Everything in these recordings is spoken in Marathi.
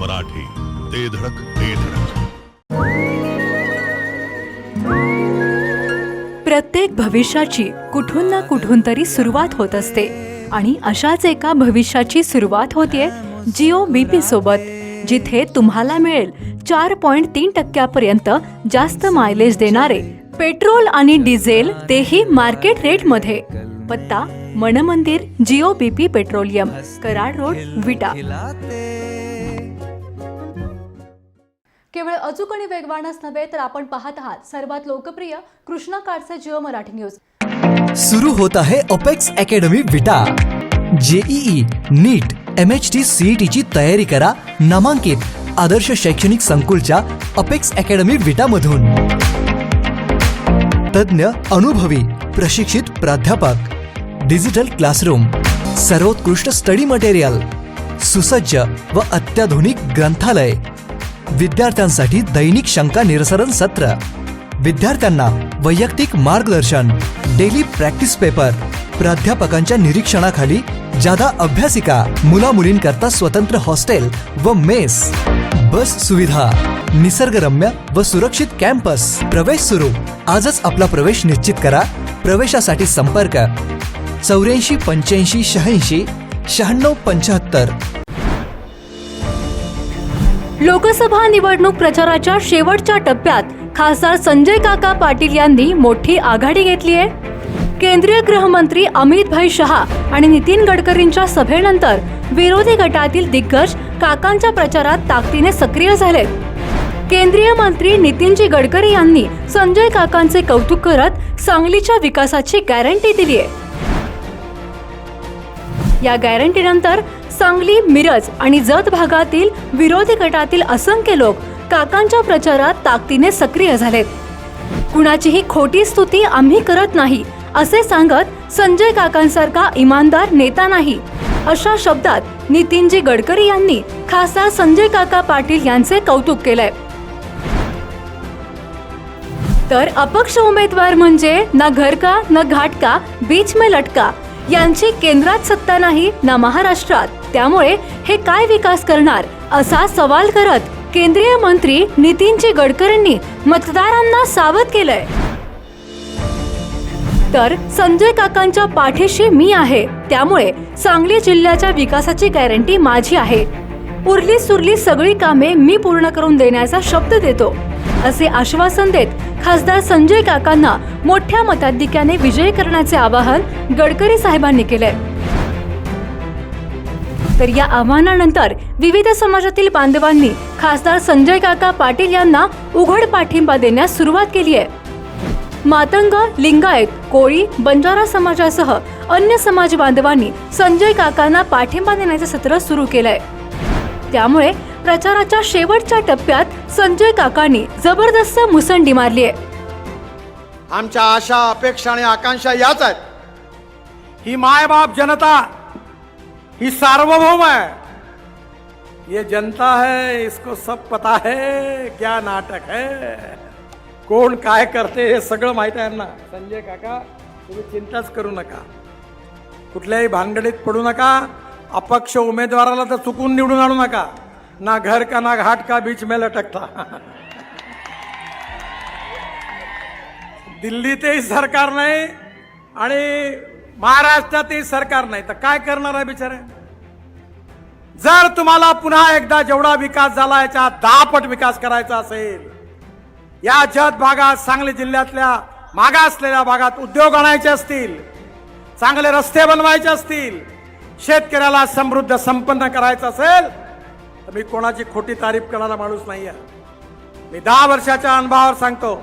मराठी ते धडक ते धडक. प्रत्येक भविष्याची कुठून ना कुठून तरी सुरुवात होत असते. आणि अशाच एका भविष्याची सुरुवात होतीये जिओ बीपी सोबत जिथे तुम्हाला मिळेल चार पॉइंट तीन टक्क्यापर्यंत जास्त मायलेज देणारे पेट्रोल आणि डिझेल तेही मार्केट रेटमध्ये पत्ता Manmandir Jio BP petroleum Karad road Vita. केवळ अचूक आणि वेगवानच नव्हे तर आपण पाहत आहात सर्वात लोकप्रिय कृष्णा काडचे जिओ मराठी न्यूज. सुरू होत आहे Apex Academy Vita. JEE NEET M H T CET ची तयारी करा. नामांकित आदर्श शैक्षणिक संकुलच्या अपेक्स अकॅडमी विटा मधून तज्ञ अनुभवी प्रशिक्षित प्राध्यापक. डिजिटल क्लासरूम सर्वोत्कृष्ट स्टडी मटेरियल. सुसज्ज व अत्याधुनिक ग्रंथालय. विद्यार्थ्यांसाठी दैनिक शंका निरसरण सत्र. विद्यार्थ्यांना वैयक्तिक मार्गदर्शन डेली प्रॅक्टिस पेपर प्राध्यापकांच्या निरीक्षणाखाली जादा अभ्यासिका मुला मुलींकरता स्वतंत्र हॉस्टेल व मेस. बस सुविधा निसर्गरम्य व सुरक्षित कॅम्पस. प्रवेश सुरू. आजच आपला प्रवेश निश्चित करा. प्रवेशासाठी संपर्क. चौऱ्याऐंशी पंच्याऐंशी शहाऐंशी शहाण्णव पंच्याहत्तर. लोकसभा निवडणूक प्रचाराच्या शेवटच्या टप्प्यात खासदार संजय काका पाटील यांनी मोठी आघाडी घेतली आहे. केंद्रीय गृहमंत्री अमित भाई शहा आणि नितीन गडकरींच्या सभेनंतर विरोधी गटातील दिग्गज काकांच्या प्रचारात ताकदीने सक्रिय झाले केंद्रीय मंत्री नितीनजी गडकरी यांनी संजय काकांचे कौतुक करत सांगलीच्या विकासाची गॅरंटी दिली आहे. या गॅरंटीनंतर सांगली मिरज आणि जत भागातील विरोधी गटातील असंख्य लोक काकांच्या प्रचारात ताकदीने सक्रिय झालेत. कुणाचीही खोटी स्तुती आम्ही करत नाही असे सांगत संजय काकांसारखा इमानदार नेता नाही. अशा शब्दात नितीनजी गडकरी यांनी खासदार संजय काका पाटील यांचे कौतुक केलंय. तर अपक्ष उमेदवार म्हणजे ना घर का न घाट का बीच में लटका यांची केंद्रात सत्ता नाही ना महाराष्ट्रात. त्यामुळे हे काय विकास करणार असा सवाल करत केंद्रीय मंत्री नितीनजी गडकरींनी मतदारांना सावध केलंय. तर संजय काकांच्या पाठीशी मी आहे त्यामुळे सांगली जिल्ह्याच्या विकासाची गॅरंटी माझी आहे. उरली सुरली सगळी कामे मी पूर्ण करून देण्याचा शब्द देतो. असे आश्वासन देत खासदार संजय काकांना मोठ्या मताधिक्याने विजयी करण्याचे आवाहन गडकरी साहेबांनी केले तर या आव्हानानंतर विविध समाजातील बांधवांनी खासदार संजय काका पाटील यांना उघड पाठिंबा देण्यास सुरुवात केली आहे. मातंग लिंगायत कोळी बंजारा समाजासह अन्य समाज बांधवांनी संजय काकांना पाठिंबा देण्याचे सत्र सुरू केलंय. त्यामुळे प्रचाराच्या शेवटच्या टप्प्यात संजय काकांनी जबरदस्त मुसंडी मारली आहे. आमच्या आशा अपेक्षा आणि आकांक्षा याच आहेत. ही मायबाप जनता ही सार्वभौम है ये जनता है इसको सब पता है क्या नाटक है? कोण काय करते हे सगळं माहीत आहे ना संजय काका तुम्ही चिंताच करू नका. कुठल्याही भानगडीत पडू नका. अपक्ष उमेदवाराला तर चुकून निवडून आणू नका. ना घर का ना घाट का बीच में लटकता. दिल्लीतही सरकार नाही आणि महाराष्ट्रातही सरकार नाही. तर काय करणार आहे बिचारे? जर तुम्हाला पुन्हा एकदा जेवढा विकास झाला याच्या दहापट विकास करायचा असेल या जत भागात सांगली जिल्ह्यातल्या मागासलेल्या भागात उद्योग आणायचे असतील चांगले रस्ते बनवायचे असतील शेतकऱ्याला समृद्ध संपन्न करायचं असेल तर मी कोणाची खोटी तारीफ करणारा माणूस नाही आहे मी दहा वर्षाच्या अनुभवावर सांगतो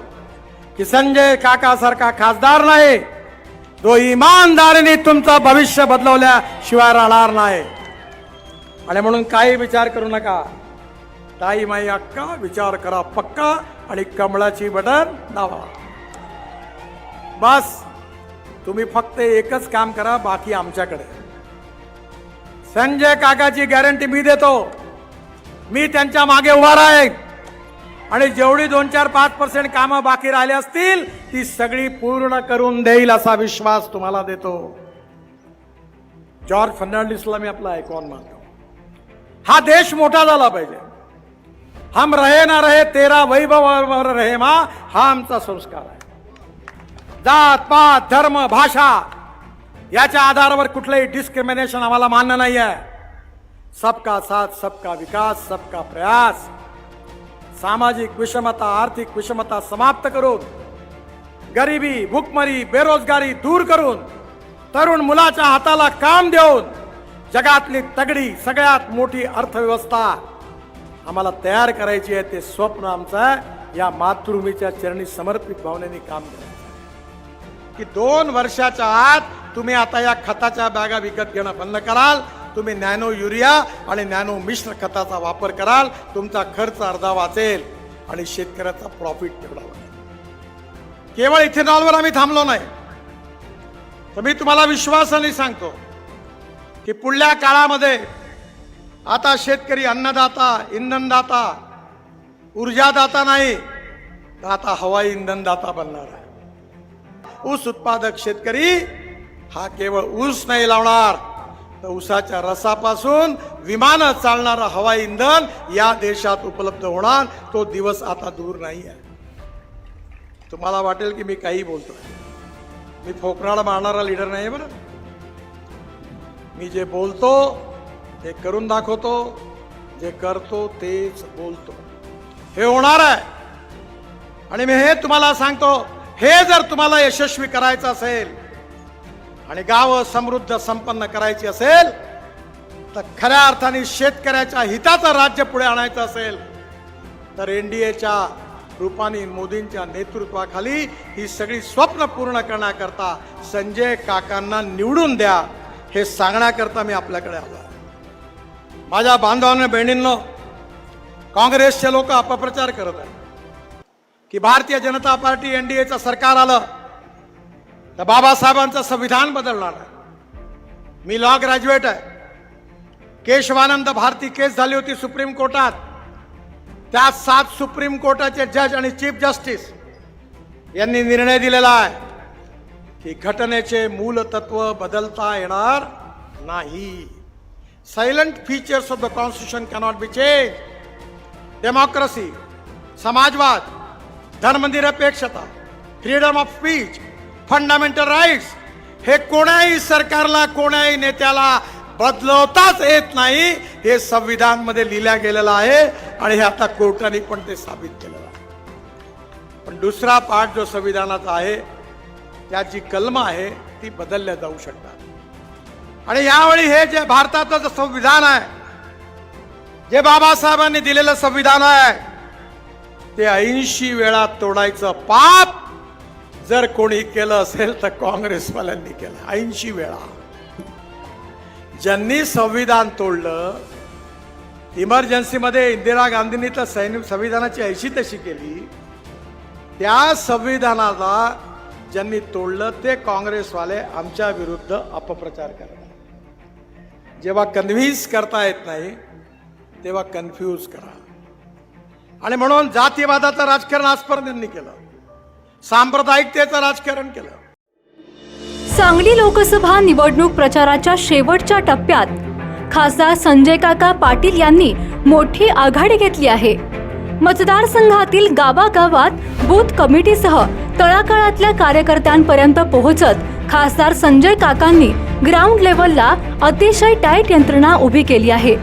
की संजय काकासारखा खासदार नाही. तो इमानदारीने तुमचं भविष्य बदलवल्याशिवाय राहणार नाही. आणि म्हणून काही विचार करू नका. ताई माई अक्का विचार करा पक्का आणि कमळाची बटन दावा बस तुम्ही फक्त एकच काम करा बाकी आमच्याकडे. संजय काकाची गॅरंटी मी देतो. मी त्यांच्या मागे उभा राहीन. आणि जेवढी दोन चार पाच पर्सेंट कामं बाकी राहिली असतील ती सगळी पूर्ण करून देईल असा विश्वास तुम्हाला देतो. जॉर्ज फर्नांडिसला मी आपला ऐकून मानतो. हा देश मोठा झाला पाहिजे. हम रहे ना रहे तेरा वैभव रहे मा हा आमचा संस्कार आहे. जात पात धर्म भाषा याच्या आधारावर कुठलंही डिस्क्रिमिनेशन आम्हाला मान्य नाही आहे सबका साथ सबका विकास सबका प्रयास. सामाजिक विषमता आर्थिक विषमता समाप्त करून गरिबी भूकमरी बेरोजगारी दूर करून तरुण मुलाच्या हाताला काम देऊन जगातली तगडी सगळ्यात मोठी अर्थव्यवस्था आम्हाला तयार करायची आहे ते स्वप्न आमचं या मातृभूमीच्या चरणी समर्पित भावनेने काम करायचं की दोन वर्षाच्या आत तुम्ही आता या खताच्या बॅगा विकत घेणं बंद कराल. तुम्ही नॅनो युरिया आणि नॅनो मिश्र खताचा वापर कराल. तुमचा खर्च अर्धा वाचेल आणि शेतकऱ्याचा प्रॉफिट तेवढा वाचेल. केवळ इथेनॉलवर आम्ही थांबलो नाही. तर मी तुम्हाला विश्वासाने सांगतो की पुढल्या काळामध्ये आता शेतकरी अन्नदाता इंधनदाता ऊर्जादाता नाही तर आता हवाई इंधनदाता बनणार आहे. ऊस उत्पादक शेतकरी हा केवळ ऊस नाही लावणार. तर ऊसाच्या रसापासून विमानं चालणारं हवाई इंधन या देशात उपलब्ध होणार. तो दिवस आता दूर नाही आहे. तुम्हाला वाटेल की मी काही बोलतोय मी फोकराड मारणारा लीडर नाही बरं. मी जे बोलतो ते करून दाखवतो जे करतो तेच बोलतो. हे होणार आहे. आणि मी हे तुम्हाला सांगतो हे जर तुम्हाला यशस्वी करायचं असेल आणि गाव समृद्ध संपन्न करायची असेल तर खऱ्या अर्थाने शेतकऱ्याच्या हिताचं राज्य पुढे आणायचं असेल तर एनडीएच्या रूपाने मोदींच्या नेतृत्वाखाली ही सगळी स्वप्न पूर्ण करण्याकरता संजय काकांना निवडून द्या हे सांगण्याकरता मी आपल्याकडे आलो आहे. माझ्या बांधवांना बहिणींनो काँग्रेसचे लोक अपप्रचार करत आहेत की भारतीय जनता पार्टी एनडीएचं सरकार आलं तर बाबासाहेबांचं संविधान बदलणार आहे. मी लॉ ग्रॅज्युएट आहे. केशवानंद भारती केस झाली होती सुप्रीम कोर्टात. त्यात सात सुप्रीम कोर्टाचे जज आणि चीफ जस्टिस यांनी निर्णय दिलेला आहे की घटनेचे मूल तत्व बदलता येणार नाही. Salient features of the constitution cannot be change democracy समाजवाद धर्मनिरपेक्षता freedom of speech fundamental rights हे कोणाही सरकारला कोणाही नेत्याला बदलवताच येत नाही हे संविधानमध्ये लिहिल्या गेलेलं आहे आणि हे आता कोर्टाने पण ते साबित केलेलं आहे. पण दुसरा पाठ जो संविधानाचा आहे त्याची कलम आहे ती बदलल्या जाऊ शकतात. आणि यावेळी हे जे भारताचं जे संविधान आहे जे बाबासाहेबांनी दिलेलं संविधान आहे ते ऐंशी वेळा तोडायचं पाप जर कोणी केलं असेल तर काँग्रेसवाल्यांनी केलं. ऐंशी वेळा. ज्यांनी संविधान तोडलं इमर्जन्सीमध्ये इंदिरा गांधींनी तर सैनिक संविधानाची ऐशी तशी केली त्या संविधानाला ज्यांनी तोडलं ते काँग्रेसवाले आमच्या विरुद्ध अपप्रचार करतात. जेव्हा कन्व्हिन्स करता येत नाही तेव्हा कन्फ्यूज करा. आणि म्हणून जातीवादाचं राजकारण आजपर्यंत केलं. सांप्रदायिकतेचं राजकारण केलं. सांगली लोकसभा निवडणूक प्रचाराच्या शेवटच्या टप्प्यात खासदार संजय काका पाटील यांनी मोठी आघाडी घेतली आहे. मतदारसंघातील गावागावात बूथ कमिटीसह तळागाळातल्या कार्यकर्त्यांपर्यंत पोहोचत खासदार संजय काकांनी ग्राउंड लेवलला अतिशय टाईट यंत्रणा उभी केली आहे.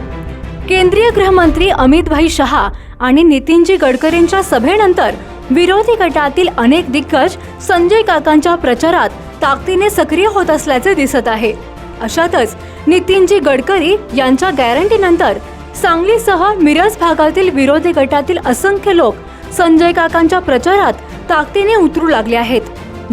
केंद्रीय गृहमंत्री अमितभाई शहा आणि नितीनजी गडकरींच्या सभेनंतर विरोधी गटातील अनेक दिग्गज संजय काकांच्या प्रचारात ताकदीने सक्रिय होत असल्याचे दिसत आहे. अशातच नितीनजी गडकरी यांच्या गॅरंटीनंतर सांगलीसह मिरज भागातील विरोधी गटातील असंख्य लोक संजय काकांच्या प्रचारात ताकदीने उतरू लागले आहेत.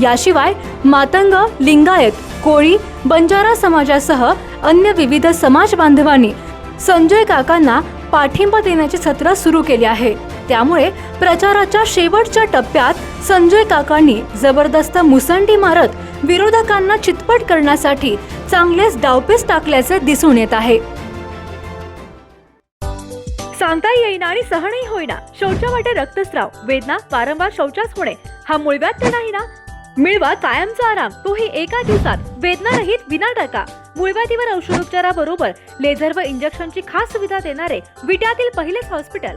याशिवाय मातंग लिंगायत कोळी बंजारा समाजासह अन्य विविध समाज बांधवांनी संजय काकांना पाठिंबा देण्याचे सत्र सुरू केले आहे. त्यामुळे प्रचाराच्या शेवटच्या टप्प्यात संजय काकांनी जबरदस्त मुसंडी मारत विरोधकांना चितपट करण्यासाठी चांगलेच डावपेच टाकल्याचे दिसून येत आहे. सांगता येईना आणि सहनही होईना. शौचा वाटे रक्तस्राव. वेदना वारंवार शौचास होणे. हा मूळव्याध तर नाही ना? मिळवा कायमचा आराम. तोही एका दिवसात. वेदना रहित विना टाका मूळव्याधीवर औषधोपचाराबरोबर लेझर व इंजेक्शनची खास सुविधा देणारे विट्यातील पहिलेच हॉस्पिटल.